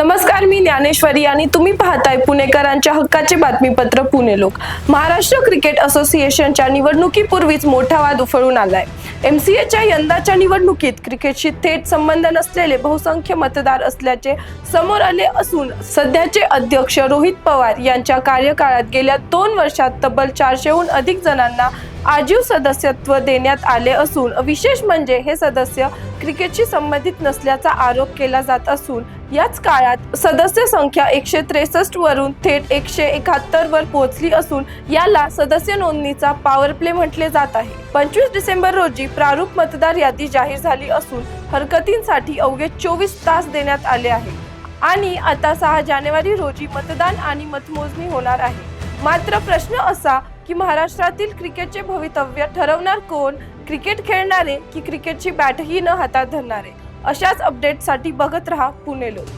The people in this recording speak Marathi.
नमस्कार मी ज्ञानेश्वरी आणि तुम्ही पाहताय पुणेकरांच्या हक्काचे बातमीपत्र पुणे लोक. महाराष्ट्र क्रिकेट असोसिएशनच्या निवडणुकीपूर्वीच मोठा वाद उफळून आलाय. एम सी एच्या यंदाच्या निवडणुकीत क्रिकेटशी थेट संबंध नसलेले बहुसंख्य मतदार असल्याचे समोर आले असून सध्याचे अध्यक्ष रोहित पवार यांच्या कार्यकाळात गेल्या दोन वर्षात तब्बल चारशेहून अधिक जणांना आजीव सदस्यत्व देण्यात आले असून विशेष म्हणजे हे सदस्य क्रिकेटशी संबंधित नसल्याचा आरोप केला जात असून याच काळात सदस्य संख्या एकशे त्रेसष्ट वरून थेट एकशे एकाहत्तर वर पोहोचली असून याला सदस्य नोंदणीचा पॉवर प्ले म्हटले जात आहे. पंचवीस डिसेंबर रोजी प्रारूप मतदार यादी जाहीर झाली असून हरकतींसाठी अवघे चोवीस तास देण्यात आले आहे आणि आता सहा जानेवारी रोजी मतदान आणि मतमोजणी होणार आहे. मात्र प्रश्न असा की महाराष्ट्रातील क्रिकेटचे भवितव्य ठरवणार कोण? क्रिकेट खेळणारे की क्रिकेटची बॅटही न हातात धरणारे? अशाच अपडेटसाठी बघत रहा पुणे लोक.